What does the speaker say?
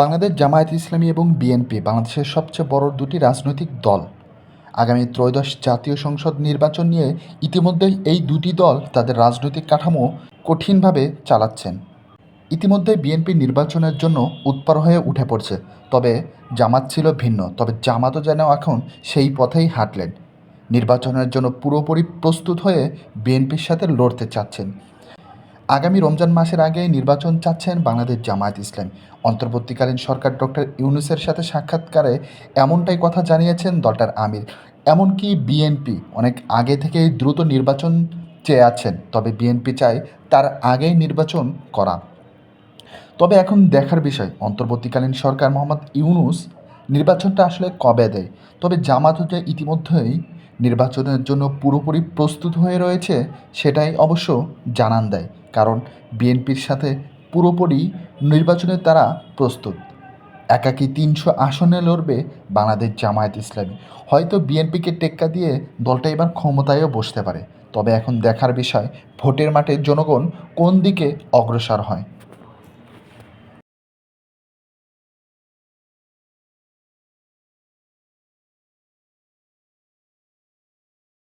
বাংলাদেশ জামায়াত ইসলামী এবং বিএনপি বাংলাদেশের সবচেয়ে বড় দুটি রাজনৈতিক দল। আগামী ত্রয়োদশ জাতীয় সংসদ নির্বাচন নিয়ে ইতিমধ্যেই এই দুটি দল তাদের রাজনৈতিক কাঠামো কঠিনভাবে চালাচ্ছেন। ইতিমধ্যে বিএনপি নির্বাচনের জন্য উৎপর হয়ে উঠে পড়ছে। তবে জামাত ছিল ভিন্ন, তবে জামাতও যেন এখন সেই পথেই হাঁটলেন। নির্বাচনের জন্য পুরোপুরি প্রস্তুত হয়ে বিএনপির সাথে লড়তে চাচ্ছেন আগামী রমজান মাসের আগে নির্বাচন চাচ্ছেন বাংলাদেশ জামায়াত ইসলাম। অন্তর্বর্তীকালীন সরকার ডক্টর ইউনুসের সাথে সাক্ষাৎকারে এমনটাই কথা জানিয়েছেন দলটার আমির। এমনকি বিএনপি অনেক আগে থেকেই দ্রুত নির্বাচন চেয়ে আছেন, তবে বিএনপি চায় তার আগেই নির্বাচন করা। তবে এখন দেখার বিষয়, অন্তর্বর্তীকালীন সরকার মোহাম্মদ ইউনুস নির্বাচনটা আসলে কবে দেয়? তবে জামাত যে ইতিমধ্যেই নির্বাচনের জন্য পুরোপুরি প্রস্তুত হয়ে রয়েছে, সেটাই অবশ্য জানান দেয়। কারণ বিএনপির সাথে পুরোপুরি নির্বাচনে তারা প্রস্তুত। একাকি তিনশো আসনে লড়বে বাংলাদেশ জামায়াত ইসলামী। হয়তো বিএনপিকে টেক্কা দিয়ে দলটা এবার ক্ষমতায়ও বসতে পারে। তবে এখন দেখার বিষয়, ভোটের মাঠে জনগণ কোন দিকে অগ্রসর হয়?